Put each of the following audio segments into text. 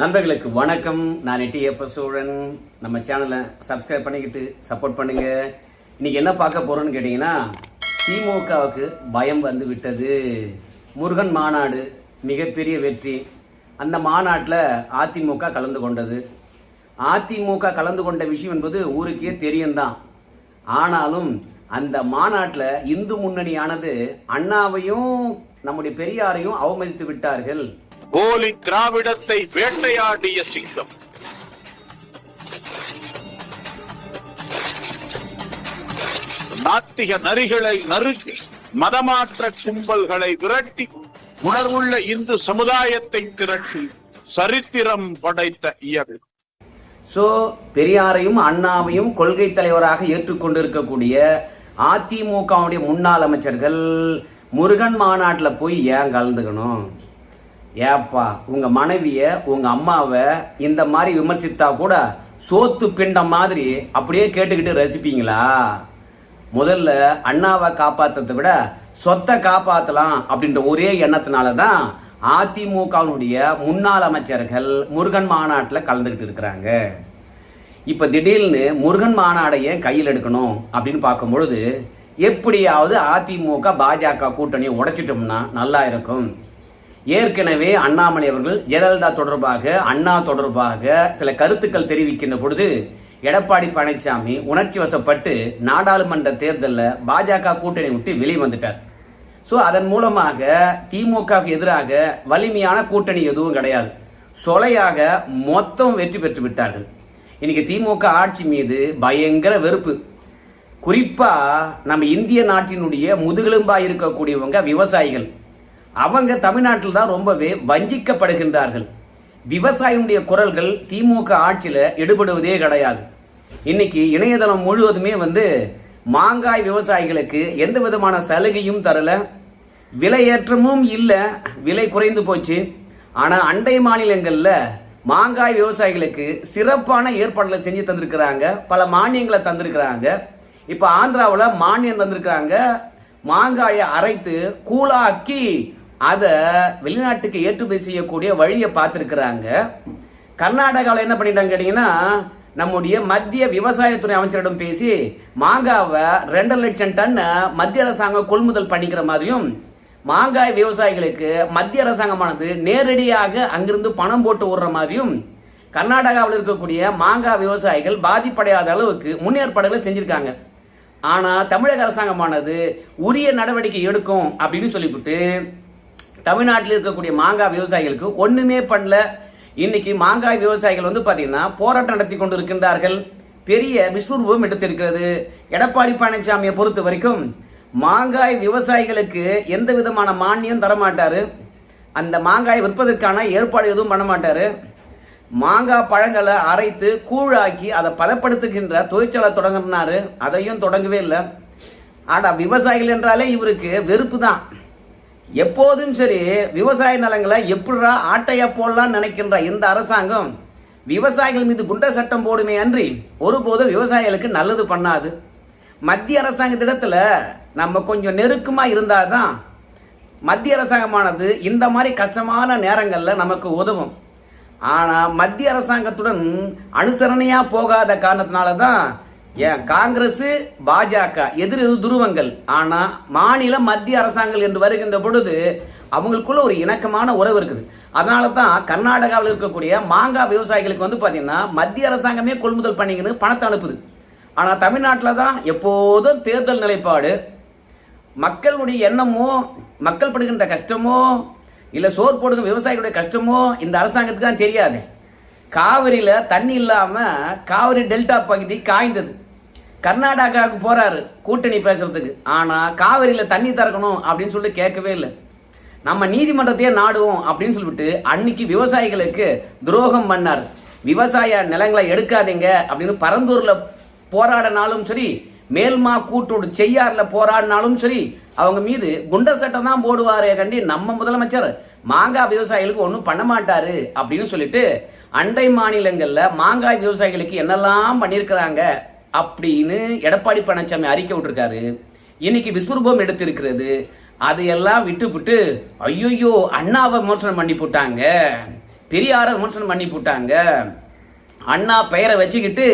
நண்பர்களுக்கு வணக்கம். நான் எட்டியப்ப சோழன் நம்ம சேனலை சப்ஸ்கிரைப் பண்ணிக்கிட்டு சப்போர்ட் பண்ணுங்க. இன்னைக்கு என்ன பார்க்க போறோம்னு கேட்டிங்கன்னா திமுகவுக்கு பயம் வந்து விட்டது. முருகன் மாநாடு மிகப்பெரிய வெற்றி. அந்த மாநாட்டில் அதிமுக கலந்து கொண்டது. அதிமுக கலந்து கொண்ட விஷயம் என்பது ஊருக்கே தெரியும் தான் ஆனாலும் அந்த மாநாட்டில் இந்து முன்னணியானது அண்ணாவையும் நம்முடைய பெரியாரையும் அவமதித்து விட்டார்கள். போலி திராவிடத்தை வேட்டையாடிய சிங்கம். நாத்திக நரிகளை நறுக்கி மதமாற்ற கும்பல்களை விரட்டி உணர்வுள்ள இந்து சமுதாயத்தை திரட்டி சரித்திரம் படைத்த இயல். சோ பெரியாரையும் அண்ணாவையும் கொள்கை தலைவராக ஏற்றுக்கொண்டிருக்கக்கூடிய அதிமுகவுடைய முன்னாள் அமைச்சர்கள் முருகன் மாநாட்டில் போய் ஏன் கலந்துக்கணும்? ஏப்பா உங்க மனைவிய உங்க அம்மாவை இந்த மாதிரி விமர்சித்தா கூட சோத்து பிண்டம் மாதிரி அப்படியே கேட்டுக்கிட்டு ரசிப்பீங்களா? முதல்ல அண்ணாவை காப்பாத்துறதை விட சொத்தை காப்பாத்தலாம் அப்படின்ற ஒரே எண்ணத்தினால தான் அதிமுகவினுடைய முன்னாள் அமைச்சர்கள் முருகன் மாநாட்டில் கலந்துக்கிட்டு இருக்கிறாங்க. இப்போ திடீர்னு முருகன் மாநாடை ஏன் கையில் எடுக்கணும் அப்படின்னு பார்க்கும்பொழுது எப்படியாவது அதிமுக பாஜக கூட்டணியை உடைச்சிட்டோம்னா நல்லா இருக்கும். ஏற்கனவே அண்ணாமலை அவர்கள் ஜெயலலிதா தொடர்பாக அண்ணா தொடர்பாக சில கருத்துக்கள் தெரிவிக்கின்ற பொழுது எடப்பாடி பழனிசாமி உணர்ச்சி வசப்பட்டு நாடாளுமன்ற தேர்தலில் பாஜக கூட்டணி விட்டு வெளியே வந்துட்டார். ஸோ அதன் மூலமாக திமுகவுக்கு எதிராக வலிமையான கூட்டணி எதுவும் கிடையாது. சொலையாக மொத்தம் வெற்றி பெற்று விட்டார்கள். இன்னைக்கு திமுக ஆட்சி மீது பயங்கர வெறுப்பு. குறிப்பாக நம்ம இந்திய நாட்டினுடைய முதுகெலும்பாக இருக்கக்கூடியவங்க விவசாயிகள். அவங்க தமிழ்நாட்டில் தான் ரொம்பவே வஞ்சிக்கப்படுகின்றார்கள். விவசாயினுடைய குரல்கள் திமுக ஆட்சியில் எடுபடுவதே கிடையாது. இன்னைக்கு இணையதளம் முழுவதுமே வந்து மாங்காய் விவசாயிகளுக்கு எந்த விதமான சலுகையும் தரல. விலையேற்றமும் இல்லை. விலை குறைந்து போச்சு. ஆனால் அண்டை மாநிலங்களில் மாங்காய் விவசாயிகளுக்கு சிறப்பான ஏற்பாடுகளை செஞ்சு தந்திருக்கிறாங்க. பல மானியங்களை தந்திருக்கிறாங்க. இப்போ ஆந்திராவில் மானியம் தந்திருக்கிறாங்க. மாங்காயை அரைத்து கூழாக்கி அதை வெளிநாட்டுக்கு ஏற்றுமதி செய்யக்கூடிய வழியை பார்த்துருக்குறாங்க. கர்நாடகாவில் என்ன பண்ணிட்டாங்க கேட்டிங்கன்னா நம்முடைய மத்திய விவசாயத்துறை அமைச்சரிடம் பேசி மாங்காவை ரெண்டு லட்சம் டன் மத்திய அரசாங்கம் கொள்முதல் பண்ணிக்கிற மாதிரியும் மாங்காய் விவசாயிகளுக்கு மத்திய அரசாங்கமானது நேரடியாக அங்கிருந்து பணம் போட்டு விடுற மாதிரியும் கர்நாடகாவில் இருக்கக்கூடிய மாங்காய் விவசாயிகள் பாதிப்படையாத அளவுக்கு முன்னேற்பாடுகளை செஞ்சுருக்காங்க. ஆனால் தமிழக அரசாங்கமானது உரிய நடவடிக்கை எடுக்கும் அப்படின்னு சொல்லிவிட்டு தமிழ்நாட்டில் இருக்கக்கூடிய மாங்காய் விவசாயிகளுக்கு ஒண்ணுமே பண்ணல. இன்னைக்கு மாங்காய் விவசாயிகள் வந்து பாத்தீங்கன்னா போராட்டம் நடத்தி கொண்டு இருக்கின்றார்கள். பெரிய விஸ்வரூபம் எடுத்திருக்கிறது. எடப்பாடி பழனிசாமியை பொறுத்த வரைக்கும் மாங்காய் விவசாயிகளுக்கு எந்த விதமான மானியம் தரமாட்டார். அந்த மாங்காய் விற்பதற்கான ஏற்பாடு எதுவும் பண்ண மாட்டாரு. மாங்காய் பழங்களை அரைத்து கூழாக்கி அதை பதப்படுத்துகின்ற தொழிற்சாலை தொடங்கினாரு. அதையும் தொடங்கவே இல்லை. ஆனால் விவசாயிகள் என்றாலே இவருக்கு வெறுப்பு தான். எப்போதும் சரி விவசாய நிலங்களை எப்படிடா ஆட்டையா போடலாம்னு நினைக்கின்ற இந்த அரசாங்கம் விவசாயிகள் மீது குண்ட சட்டம் போடுமே அன்றி ஒருபோதும் விவசாயிகளுக்கு நல்லது பண்ணாது. மத்திய அரசாங்கத்திடத்துல நம்ம கொஞ்சம் நெருக்கமா இருந்தாதான் மத்திய அரசாங்கமானது இந்த மாதிரி கஷ்டமான நேரங்களில் நமக்கு உதவும். ஆனா மத்திய அரசாங்கத்துடன் அனுசரணையா போகாத காரணத்தினால தான் ஏன் காங்கிரஸ் பாஜக எதிர் எதிர் துருவங்கள். ஆனா மாநில மத்திய அரசாங்கம் என்று வருகின்ற பொழுது அவங்களுக்குள்ள ஒரு இணக்கமான உறவு இருக்குது. அதனால தான் கர்நாடகாவில் இருக்கக்கூடிய மாங்காய் விவசாயிகளுக்கு வந்து பார்த்தீங்கன்னா மத்திய அரசாங்கமே கொள்முதல் பண்ணிக்கின்னு பணத்தை அனுப்புது. ஆனால் தமிழ்நாட்டில் தான் எப்போதும் தேர்தல் நிலைப்பாடு. மக்களுடைய எண்ணமோ மக்கள் படுகின்ற கஷ்டமோ இல்லை சோர் போடுகிற விவசாயிகளுடைய கஷ்டமோ இந்த அரசாங்கத்துக்கு தான் தெரியாது. காவிரியில் தண்ணி இல்லாமல் காவிரி டெல்டா பகுதி காய்ந்தது. கர்நாடகாவுக்கு போறாரு கூட்டணி பேசுறதுக்கு. ஆனா காவிரியில தண்ணி திறக்கணும் அப்படின்னு சொல்லிட்டு கேட்கவே இல்லை. நம்ம நீதிமன்றத்தையே நாடுவோம் அப்படின்னு சொல்லிட்டு அன்னைக்கு விவசாயிகளுக்கு துரோகம் பண்ணார். விவசாய நிலங்களை எடுக்காதீங்க அப்படின்னு பரந்தூர்ல போராடினாலும் சரி மேல்மா கூட்டோடு செய்யாரில் போராடினாலும் சரி அவங்க மீது குண்ட சட்டம் தான் போடுவாரே கண்டி நம்ம முதலமைச்சர். மாங்காய் விவசாயிகளுக்கு ஒன்றும் பண்ண மாட்டாரு அப்படின்னு சொல்லிட்டு அண்டை மாநிலங்களில் மாங்காய் விவசாயிகளுக்கு என்னெல்லாம் பண்ணியிருக்கிறாங்க அப்படின்னு எடப்பாடி பழனிசாமி அறிக்கை விட்டுருக்காரு. இன்னைக்கு விஸ்வரூபம் எடுத்திருக்கிறது. அதையெல்லாம் விட்டுவிட்டு ஐயோயோ அண்ணாவை விமர்சனம் பண்ணி போட்டாங்க. பெரியாரை விமர்சனம் பண்ணி போட்டாங்க. அண்ணா பெயரை வச்சுக்கிட்டு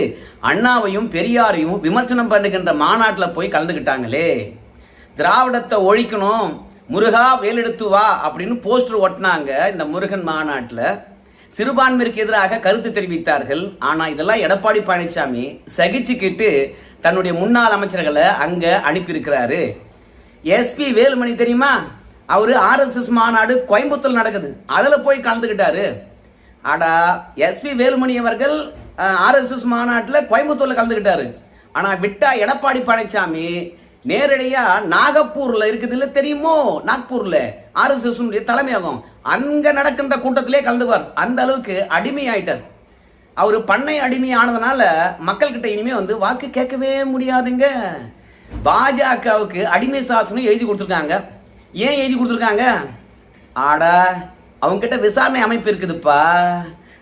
அண்ணாவையும் பெரியாரையும் விமர்சனம் பண்ணுகின்ற மாநாட்டில் போய் கலந்துக்கிட்டாங்களே திராவிடத்தை ஒழிக்கணும் முருகா வேலெடுத்து வா அப்படின்னு போஸ்டர் ஒட்டினாங்க இந்த முருகன் மாநாட்டில். சிறுபான்மையிற்கு எதிராக கருத்து தெரிவித்தார்கள். ஆனால் இதெல்லாம் எடப்பாடி பழனிசாமி சகிச்சுக்கிட்டு தன்னுடைய முன்னாள் அமைச்சர்களை அங்கே அனுப்பியிருக்கிறாரு. எஸ்பி வேலுமணி தெரியுமா? அவர் ஆர்எஸ்எஸ் மாநாடு கோயம்புத்தூர் நடக்குது. அதில் போய் கலந்துக்கிட்டாரு. ஆடா எஸ்பி வேலுமணி அவர்கள் ஆர்எஸ்எஸ் மாநாட்டில் கோயம்புத்தூரில் கலந்துக்கிட்டாரு. ஆனால் விட்டா எடப்பாடி பழனிசாமி நேரடியாக நாகப்பூரில் இருக்குது இல்லை தெரியுமோ? நாக்பூரில். ஆர்எஸ்எஸ் தலைமையகம். அங்க நடக்கின்ற கூட்டத்திலே கலந்துவார் அந்த அளவுக்கு அடிமை ஆயிட்டார் அவர் பண்ணை அடிமை ஆனதுனால மக்கள்கிட்ட இனிமே வந்து வாக்கு கேட்கவே முடியாதுங்க. பாஜகவுக்கு அடிமை சாசனம் எழுதி கொடுத்துருக்காங்க. ஏன் எழுதி கொடுத்துருக்காங்க? ஆடா அவங்க கிட்ட விசாரணை அமைப்பு இருக்குதுப்பா.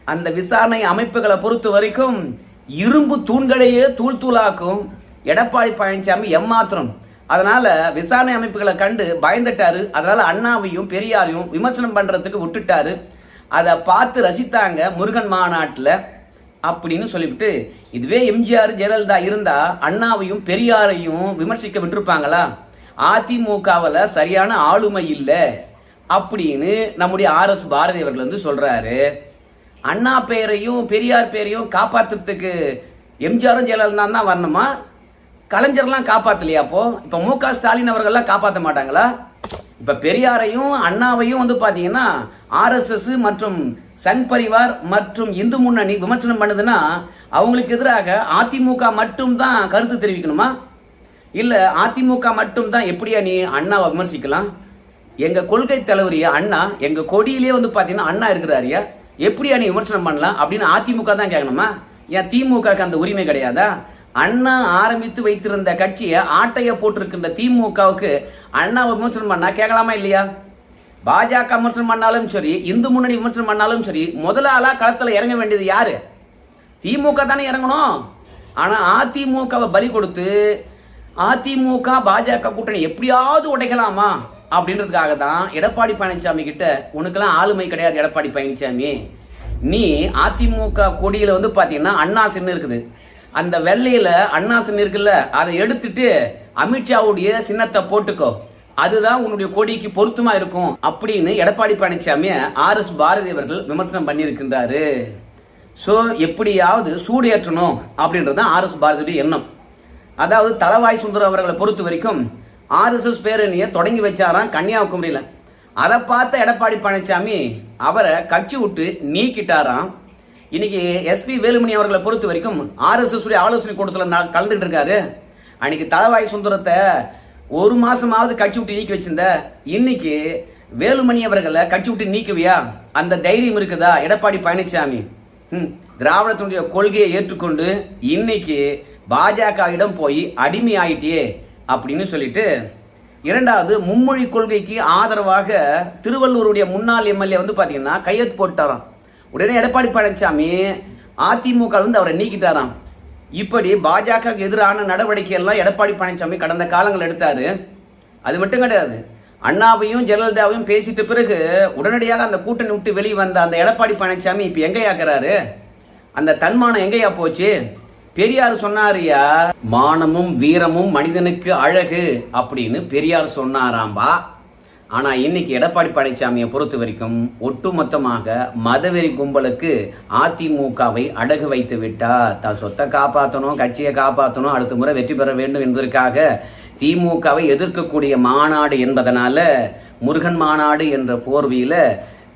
அந்த விசாரணை அமைப்புகளை பொறுத்த வரைக்கும் இரும்பு தூண்களையே தூள் தூளாக்கும் எடப்பாடி பழனிசாமி எம்மாத்திரம் அதனால விசாரணை அமைப்புகளை கண்டு பயந்துட்டாரு. அதனால அண்ணாவையும் பெரியாரையும் விமர்சனம் பண்றதுக்கு விட்டுட்டாரு. அதை பார்த்து ரசித்தாங்க முருகன் மாநாட்டில் அப்படின்னு சொல்லிவிட்டு இதுவே எம்ஜிஆர் ஜெயலலிதா இருந்தா அண்ணாவையும் பெரியாரையும் விமர்சிக்க விட்டுருப்பாங்களா? அதிமுகவில் சரியான ஆளுமை இல்லை. அப்படின்னு நம்முடைய ஆர் எஸ் பாரதி அவர்கள் வந்து சொல்றாரு. அண்ணா பெயரையும் பெரியார் பெயரையும் காப்பாற்றுறதுக்கு எம்ஜிஆரும் ஜெயலலிதா தான் வரணுமா? கலைஞர்லாம் காப்பாத்தலையா அப்போ? இப்ப மு க. ஸ்டாலின் அவர்கள்லாம் காப்பாற்ற மாட்டாங்களா? இப்ப பெரியாரையும் அண்ணாவையும் வந்து பாத்தீங்கன்னா ஆர்எஸ்எஸ் மற்றும் சங் பரிவார் மற்றும் இந்து முன்னணி விமர்சனம் பண்ணுதுன்னா அவங்களுக்கு எதிராக அதிமுக மட்டும் தான் கருத்து தெரிவிக்கணுமா? இல்ல அதிமுக மட்டும் தான் எப்படியா நீ அண்ணாவை விமர்சிக்கலாம்? எங்க கொள்கை தலைவரியா அண்ணா எங்க கொடியிலே வந்து பாத்தீங்கன்னா அண்ணா இருக்கிறாரியா? எப்படியா நீ விமர்சனம் பண்ணலாம் அப்படின்னு அதிமுக தான் கேட்கணுமா? ஏன் திமுக அந்த உரிமை கிடையாதா? அண்ணா ஆரம்பித்து வைத்திருந்த கட்சியை ஆட்டைய போட்டிருக்கின்ற திமுகவுக்கு அண்ணாவை விமர்சனம் பண்ணா கேட்கலாமா இல்லையா? பாஜக விமர்சனம் பண்ணாலும் சரி இந்து முன்னணி விமர்சனம் பண்ணாலும் சரி முதலாளா களத்தில் இறங்க வேண்டியது யாரு? திமுக தானே இறங்கணும். ஆனா அதிமுகவை பலி கொடுத்து அதிமுக பாஜக கூட்டணி எப்படியாவது உடைக்கலாமா அப்படின்றதுக்காக தான் எடப்பாடி பழனிசாமி கிட்ட உனக்கெல்லாம் ஆளுமை கிடையாது எடப்பாடி பழனிசாமி. நீ அதிமுக கொடியில் வந்து பார்த்தீங்கன்னா அண்ணா சின்ன இருக்குது. அந்த வெள்ளையில அண்ணாசன் இருக்குல்ல அதை எடுத்துட்டு அமித்ஷாவுடைய சின்னத்தை போட்டுக்கோ. அதுதான் உன்னுடைய கொடிக்கு பொருத்தமா இருக்கும் அப்படின்னு எடப்பாடி பழனிசாமி ஆர் எஸ் பாரதி அவர்கள் விமர்சனம் பண்ணியிருக்கின்றாரு. ஸோ எப்படியாவது சூடு ஏற்றணும் அப்படின்றது தான் ஆர் எஸ் பாரதியுடைய எண்ணம். அதாவது தலவாய் சுந்தரம் அவர்களை பொறுத்த வரைக்கும் ஆர்எஸ்எஸ் பேரணியை தொடங்கி வச்சாராம் கன்னியாகுமரியில். அதை பார்த்த எடப்பாடி பழனிசாமி அவரை கட்சி விட்டு நீக்கிட்டாராம். இன்னைக்கு எஸ்பி வேலுமணி அவர்களை பொறுத்த வரைக்கும் ஆர்எஸ்எஸ் உடைய ஆலோசனை கூட்டத்தில் நான் கலந்துட்டு இருக்காரு அன்னைக்கு தலவாய் சுந்தரத்தை ஒரு மாசமாவது கட்சி விட்டு நீக்கி வச்சிருந்த இன்னைக்கு வேலுமணி அவர்களை கட்சி விட்டு நீக்குவியா? அந்த தைரியம் இருக்குதா? எடப்பாடி பழனிசாமி ம், திராவிடத்தினுடைய கொள்கையை ஏற்றுக்கொண்டு இன்னைக்கு பாஜகவிடம் போய் அடிமை ஆயிட்டியே அப்படின்னு சொல்லிட்டு இரண்டாவது மும்மொழி கொள்கைக்கு ஆதரவாக திருவள்ளூருடைய முன்னாள் எம்எல்ஏ வந்து பார்த்தீங்கன்னா கையெழுத்து போட்டாராம் உடனே எடப்பாடி பழனிசாமி அதிமுக வந்து அவரை நீக்கிட்டாராம். இப்படி பாஜக எதிரான நடவடிக்கை எல்லாம் எடப்பாடி பழனிசாமி கடந்த காலங்கள் எடுத்தாரு. அது மட்டும் கிடையாது. அண்ணாவையும் ஜெயலலிதாவையும் பேசிட்ட பிறகு உடனடியாக அந்த கூட்டணி விட்டு வெளியே வந்த அந்த எடப்பாடி பழனிசாமி இப்போ எங்கேயாக்குறாரு? அந்த தன்மானம் எங்கேயா போச்சு? பெரியார் சொன்னாரியா மானமும் வீரமும் மனிதனுக்கு அழகு அப்படின்னு பெரியார் சொன்னாராம்பா. ஆனால் இன்னைக்கு எடப்பாடி பழனிசாமியை பொறுத்த வரைக்கும் ஒட்டுமொத்தமாக மதவெறி கும்பலுக்கு அதிமுகவை அடகு வைத்து விட்டார். தான் சொத்தை காப்பாற்றணும் கட்சியை காப்பாற்றணும் அடுத்த முறை வெற்றி பெற வேண்டும் என்பதற்காக திமுகவை எதிர்க்கக்கூடிய மாநாடு என்பதனால முருகன் மாநாடு என்ற போர்வியில்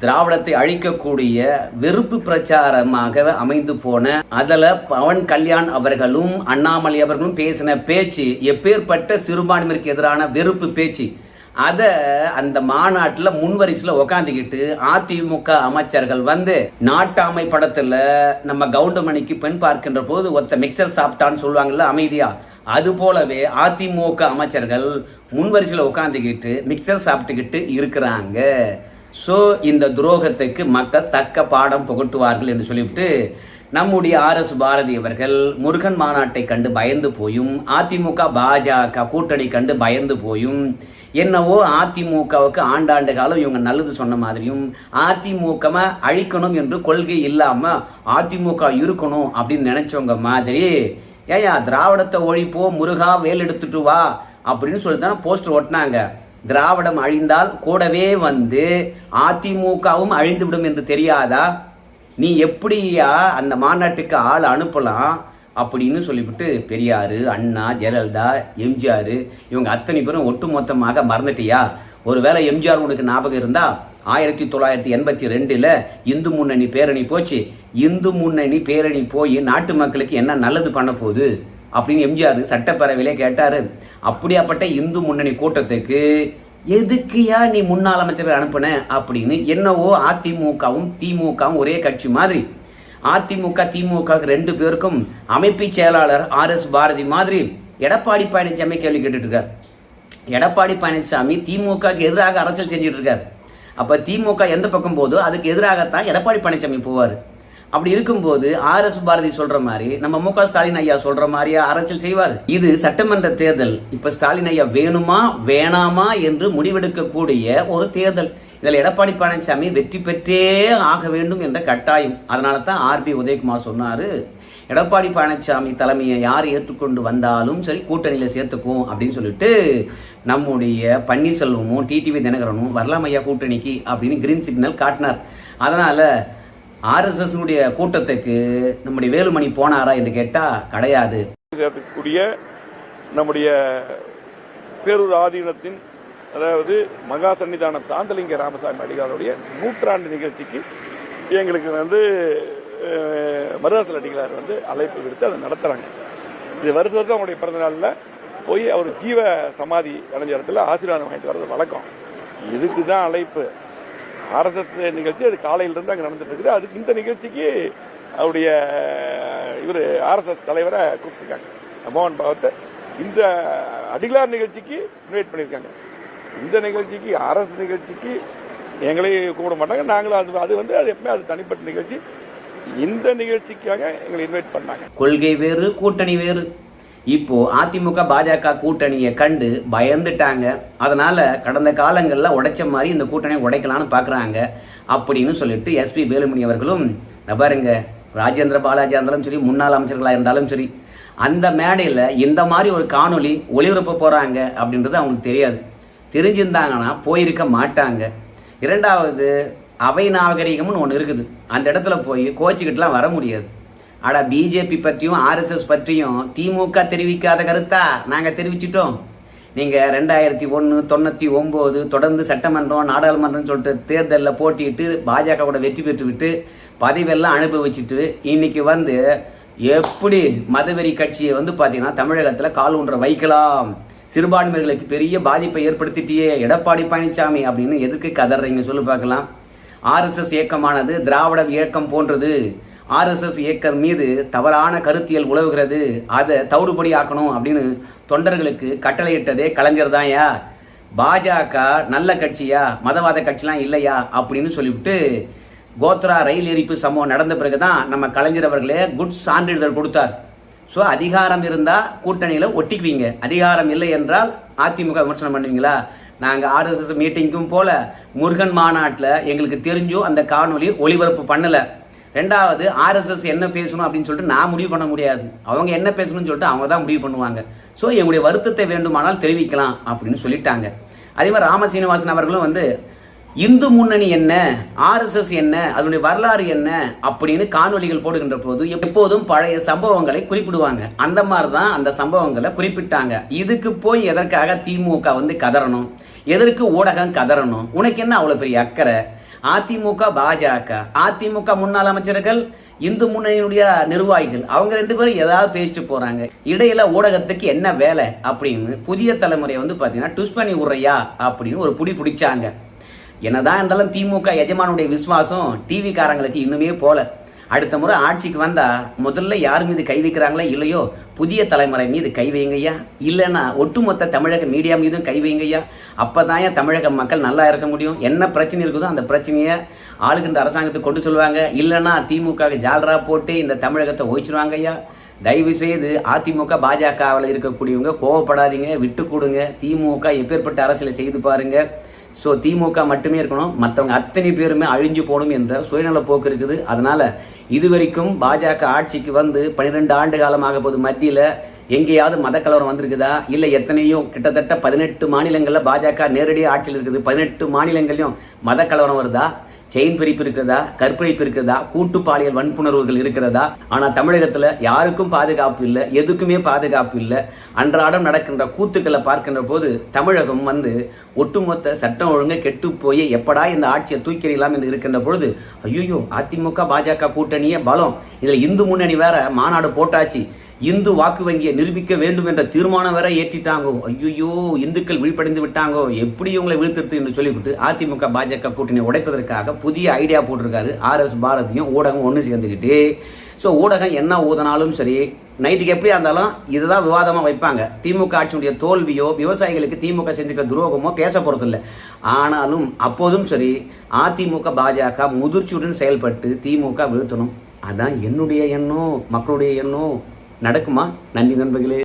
திராவிடத்தை அழிக்கக்கூடிய வெறுப்பு பிரச்சாரமாக அமைந்து போன அதில் பவன் கல்யாண் அவர்களும் அண்ணாமலை அவர்களும் பேசின பேச்சு எப்பேற்பட்ட சிறுபான்மையிற்கு எதிரான வெறுப்பு பேச்சு அதை அந்த மாநாட்டில் முன்வரிசையில் உக்காந்துக்கிட்டு அதிமுக அமைச்சர்கள் வந்து நாட்டாமை படத்தில் நம்ம கவுண்டமணிக்கு பெண் பார்க்கின்ற போது ஒத்த மிக்சர் சாப்பிட்டான்னு சொல்லுவாங்கல்ல அமைதியா? அது போலவே அதிமுக அமைச்சர்கள் முன்வரிசையில் உட்காந்துக்கிட்டு மிக்சர் சாப்பிட்டுக்கிட்டு இருக்கிறாங்க. ஸோ இந்த துரோகத்துக்கு மக்கள் தக்க பாடம் புகட்டுவார்கள் என்று சொல்லிவிட்டு நம்முடைய ஆர் எஸ் பாரதி அவர்கள் முருகன் மாநாட்டை கண்டு பயந்து போயும் அதிமுக பாஜக கூட்டணி கண்டு பயந்து போயும் என்னவோ அதிமுகவுக்கு ஆண்டாண்டு காலம் இவங்க நல்லது சொன்ன மாதிரியும் அதிமுக அழிக்கணும் என்று கொள்கை இல்லாம அதிமுக இருக்கணும் அப்படின்னு நினைச்சவங்க மாதிரி ஏயா திராவிடத்தை ஒழிப்போ முருகா வேல் எடுத்துட்டு வா அப்படின்னு சொல்லி தானே போஸ்டர் ஒட்டினாங்க. திராவிடம் அழிந்தால் கூடவே வந்து அதிமுகவும் அழிந்து விடும் என்று தெரியாதா? நீ எப்படியா அந்த மாநாட்டுக்கு ஆள் அனுப்பலாம்? அப்படின்னு சொல்லிவிட்டு பெரியாரு அண்ணா ஜெயலலிதா எம்ஜிஆர் இவங்க அத்தனை பேரும் ஒட்டுமொத்தமாக மறந்துட்டியா? ஒருவேளை எம்ஜிஆர் உனக்கு ஞாபகம் இருந்தா ஆயிரத்தி தொள்ளாயிரத்தி எண்பத்தி ரெண்டில் இந்து முன்னணி பேரணி போச்சு. இந்து முன்னணி பேரணி போய் நாட்டு மக்களுக்கு என்ன நல்லது பண்ண போகுது? அப்படின்னு எம்ஜிஆர் சட்டப்பேரவையிலே கேட்டார். அப்படியாப்பட்ட இந்து முன்னணி கூட்டத்துக்கு எதுக்குயா நீ முன்னாள் அமைச்சர்கள் அனுப்புன? அப்படின்னு என்னவோ அதிமுகவும் திமுகவும் ஒரே கட்சி மாதிரி அதிமுக திமுக ரெண்டு பேருக்கும் அமைப்பு செயலாளர் ஆர் எஸ் பாரதி மாதிரி எடப்பாடி பழனிசாமி கேள்வி கேட்டுட்டு இருக்கார் எடப்பாடி பழனிசாமி திமுகக்கு எதிராக அரசியல் செஞ்சுட்டு இருக்கார் அப்போ திமுக எந்த பக்கம் போதோ அதுக்கு எதிராகத்தான் எடப்பாடி பழனிசாமி போவார். அப்படி இருக்கும்போது ஆர் எஸ் பாரதி சொல்ற மாதிரி நம்ம மு க ஸ்டாலின் ஐயா சொல்ற மாதிரியா அரசியல் செய்வார்? இது சட்டமன்ற தேர்தல். இப்ப ஸ்டாலின் ஐயா வேணுமா வேணாமா என்று முடிவெடுக்கக்கூடிய ஒரு தேர்தல். இதில் எடப்பாடி பழனிசாமி வெற்றி பெற்றே ஆக வேண்டும் என்ற கட்டாயம். அதனால தான் ஆர்பி உதயகுமார் சொன்னார் எடப்பாடி பழனிசாமி தலைமையை யார் ஏற்றுக்கொண்டு வந்தாலும் சரி கூட்டணியில் சேர்த்துக்குவோம் அப்படின்னு சொல்லிட்டு நம்முடைய பன்னீர்செல்வமும் டிடிவி தினகரனும் வரலாம் ஐயா கூட்டணிக்கு அப்படின்னு கிரீன் சிக்னல் காட்டினார். அதனால் ஆர்எஸ்எஸ்னுடைய கூட்டத்துக்கு நம்முடைய வேலுமணி போனாரா என்று கேட்டால் கிடையாது. நம்முடைய பேரூர் ஆதீனத்தின் அதாவது மகா சன்னிதானம் சாந்தலிங்க ராமசாமி அடிகளாருடைய நூற்றாண்டு நிகழ்ச்சிக்கு எங்களுக்கு வந்து அஹ், மருதாசல் அடிகளார் வந்து அழைப்பு விடுத்து அதை நடத்துறாங்க. இது வருஷ வருஷம் அவருடைய பிறந்தநாளில் போய் அவர் ஜீவ சமாதி அடைஞ்ச இடத்துல ஆசீர்வாதம் வாங்கிட்டு வர்றது வழக்கம். இதுக்கு தான் அழைப்பு. ஆர்எஸ்எஸ் நிகழ்ச்சி அது காலையிலிருந்து அங்கே நடந்துட்டு இருக்குது. அதுக்கு இந்த நிகழ்ச்சிக்கு அவருடைய இவர் ஆர்எஸ்எஸ் தலைவரை கூப்பிட்டுருக்காங்க. மோகன் பாகத்தை இந்த அடிகளார் நிகழ்ச்சிக்கு இன்வைட் பண்ணியிருக்காங்க. இந்த நிகழ்ச்சிக்கு அரசு நிகழ்ச்சிக்கு எங்களையும் கூப்பிட மாட்டாங்க. நாங்களும் அது அது வந்து அது எப்பவுமே அது தனிப்பட்ட நிகழ்ச்சி. இந்த நிகழ்ச்சிக்காக எங்களை இன்வைட் பண்ணாங்க. கொள்கை வேறு கூட்டணி வேறு. இப்போ அதிமுக பாஜக கூட்டணியை கண்டு பயந்துட்டாங்க. அதனால கடந்த காலங்களில் உடைச்ச மாதிரி இந்த கூட்டணியை உடைக்கலாம்னு பார்க்குறாங்க அப்படின்னு சொல்லிட்டு எஸ்பி வேலுமணி அவர்களும் பாருங்க ராஜேந்திர பாலாஜி இருந்தாலும் சரி முன்னாள் அமைச்சர்களாக இருந்தாலும் சரி அந்த மேடையில் இந்த மாதிரி ஒரு காணொளி ஒளிபரப்ப போகிறாங்க அப்படின்றது அவங்களுக்கு தெரியாது. தெரிஞ்சிருந்தாங்கன்னா போயிருக்க மாட்டாங்க. இரண்டாவது அவை நாகரிகம்னு ஒன்று இருக்குது. அந்த இடத்துல போய் கோச்சிக்கிட்டுலாம் வர முடியாது. ஆனால் பிஜேபி பற்றியும் ஆர்எஸ்எஸ் பற்றியும் திமுக தெரிவிக்காத கருத்தா? நாங்கள் தெரிவிச்சிட்டோம். நீங்கள் ரெண்டாயிரத்தி ஒன்று தொண்ணூற்றி ஒம்பது தொடர்ந்து சட்டமன்றம் நாடாளுமன்றம்னு சொல்லிட்டு தேர்தலில் போட்டியிட்டு பாஜகவோட வெற்றி பெற்று விட்டு பதவியெல்லாம் அனுபவிச்சுட்டு இன்னைக்கு வந்து எப்படி மதவெறி கட்சியை வந்து பார்த்தீங்கன்னா தமிழகத்தில் கால் ஒன்றை வைக்கலாம். சிறுபான்மையர்களுக்கு பெரிய பாதிப்பை ஏற்படுத்திட்டியே எடப்பாடி பழனிசாமி அப்படின்னு எதுக்கு கதறீங்க? சொல்லி பார்க்கலாம். ஆர்எஸ்எஸ் இயக்கமானது திராவிட இயக்கம் போன்றது. ஆர்எஸ்எஸ் இயக்கம் மீது தவறான கருத்தியல் உழவுகிறது அதை தவிடுபடி ஆக்கணும் அப்படின்னு தொண்டர்களுக்கு கட்டளையிட்டதே கலைஞர் தான்யா பாஜக நல்ல கட்சியா மதவாத கட்சிலாம் இல்லையா அப்படின்னு சொல்லிவிட்டு கோத்ரா ரயில் எரிப்பு சம்பவம் நடந்த பிறகு தான் நம்ம கலைஞர் அவர்களே குட் சான்றிதழ் கொடுத்தார். ஸோ அதிகாரம் இருந்தால் கூட்டணியில் ஒட்டிக்குவீங்க. அதிகாரம் இல்லை என்றால் அதிமுக விமர்சனம் பண்ணுவீங்களா? நாங்கள் ஆர்எஸ்எஸ் மீட்டிங்க்கும் போல முருகன் மாநாட்டில் எங்களுக்கு தெரிஞ்சோ அந்த காணொளி ஒளிபரப்பு பண்ணலை. ரெண்டாவது ஆர்எஸ்எஸ் என்ன பேசணும் அப்படின்னு சொல்லிட்டு நான் முடிவு பண்ண முடியாது. அவங்க என்ன பேசணும்னு சொல்லிட்டு அவங்க தான் முடிவு பண்ணுவாங்க. ஸோ எங்களுடைய வருத்தத்தை வேண்டுமானால் தெரிவிக்கலாம் அப்படின்னு சொல்லிட்டாங்க. அதே மாதிரி ராம சீனிவாசன் அவர்களும் வந்து இந்து முன்னணி என்ன ஆர்எஸ்எஸ் என்ன அதனுடைய வரலாறு என்ன அப்படின்னு காணொலிகள் போடுகின்ற போது எப்போதும் பழைய சம்பவங்களை குறிப்பிடுவாங்க. அந்த மாதிரி தான் அந்த சம்பவங்களை குறிப்பிட்டாங்க. இதுக்கு போய் எதற்காக திமுக வந்து கதறணும்? எதற்கு ஊடகம் கதறணும்? உனக்கு என்ன அவ்வளோ பெரிய அக்கறை? அதிமுக பாஜக அதிமுக முன்னாள் அமைச்சர்கள் இந்து முன்னணியினுடைய நிர்வாகிகள் அவங்க ரெண்டு பேரும் ஏதாவது பேசிட்டு போறாங்க. இடையில ஊடகத்துக்கு என்ன வேலை அப்படின்னு புதிய தலைமுறை வந்து பார்த்தீங்கன்னா ட்விஸ்ட் பண்ணி விடுறையா? அப்படின்னு ஒரு புடி பிடிச்சாங்க. என்னதான் இருந்தாலும் திமுக எஜமானுடைய விசுவாசம் டிவி காரங்களுக்கு இன்னுமே போல. அடுத்த முறை ஆட்சிக்கு வந்தா முதல்ல யார் மீது கை வைக்கிறாங்களோ இல்லையோ புதிய தலைமுறை மீது கை வைங்கய்யா. இல்லைன்னா ஒட்டுமொத்த தமிழக மீடியா மீதும் கை வைங்கய்யா. அப்பதான் ஏன் தமிழக மக்கள் நல்லா இருக்க முடியும்? என்ன பிரச்சனை இருக்குதோ அந்த பிரச்சனையை ஆளுகின்ற அரசாங்கத்துக்கு கொண்டு சொல்லுவாங்க. இல்லைன்னா திமுக ஜாலரா போட்டு இந்த தமிழகத்தை ஒழிச்சிருவாங்க ஐயா தயவு செய்து அதிமுக பாஜகவில் இருக்கக்கூடியவங்க கோவப்படாதீங்க விட்டு கொடுங்க. திமுக எப்பேற்பட்ட அரசியலை செய்து பாருங்கள் ஸோ திமுக மட்டுமே இருக்கணும். மற்றவங்க அத்தனை பேருமே அழிஞ்சு போகணும் என்ற சுயநல போக்கு இருக்குது. அதனால இதுவரைக்கும் பாஜக ஆட்சிக்கு வந்து பன்னிரெண்டு ஆண்டு காலமாக போது மத்தியில் எங்கேயாவது மதக்கலவரம் வந்திருக்குதா? இல்லை எத்தனையோ கிட்டத்தட்ட பதினெட்டு மாநிலங்களில் பாஜக நேரடியாக ஆட்சியில் இருக்குது. பதினெட்டு மாநிலங்களையும் மதக்கலவரம் வருதா? செயின் பிரிப்பு இருக்கிறதா கற்பழிப்பு இருக்கிறதா கூட்டு பாலியல் வன்புணர்வுகள் இருக்கிறதா? ஆனால் தமிழகத்தில் யாருக்கும் பாதுகாப்பு இல்லை எதுக்குமே பாதுகாப்பு இல்லை. அன்றாடம் நடக்கின்ற கூத்துக்களை பார்க்கின்ற போது தமிழகம் வந்து ஒட்டுமொத்த சட்டம் ஒழுங்கு கெட்டு போய் எப்படா இந்த ஆட்சியை தூக்கிறீங்களாம் என்று இருக்கின்ற பொழுது ஐயோ அதிமுக பாஜக கூட்டணியே பலம். இதில் இந்து முன்னணி வேற மாநாடு போட்டாச்சு. இந்து வாக்கு வங்கியை நிரூபிக்க வேண்டும் என்ற தீர்மானம் வரை ஏற்றிட்டாங்கோ. ஐயோ இந்துக்கள் விழிப்படைந்து விட்டாங்கோ. எப்படி இவங்களை வீழ்த்துறது என்று சொல்லிவிட்டு அதிமுக பாஜக கூட்டணி உடைப்பதற்காக புதிய ஐடியா போட்டிருக்காரு. ஆர் எஸ் பாரதியும் ஊடகம் ஒன்று சேர்ந்துக்கிட்டு. ஸோ ஊடகம் என்ன ஊதனாலும் சரி நைட்டுக்கு எப்படியா இருந்தாலும் இதுதான் விவாதமாக வைப்பாங்க. திமுக ஆட்சியுடைய தோல்வியோ விவசாயிகளுக்கு திமுக செஞ்சுக்கிற துரோகமோ பேச போறதில்ல. ஆனாலும் அப்போதும் சரி அதிமுக பாஜக முதிர்ச்சியுடன் செயல்பட்டு திமுக வீழ்த்தணும். அதான் என்னுடைய எண்ணம் மக்களுடைய எண்ணம். நடக்குமா? நன்றி நண்பர்களே.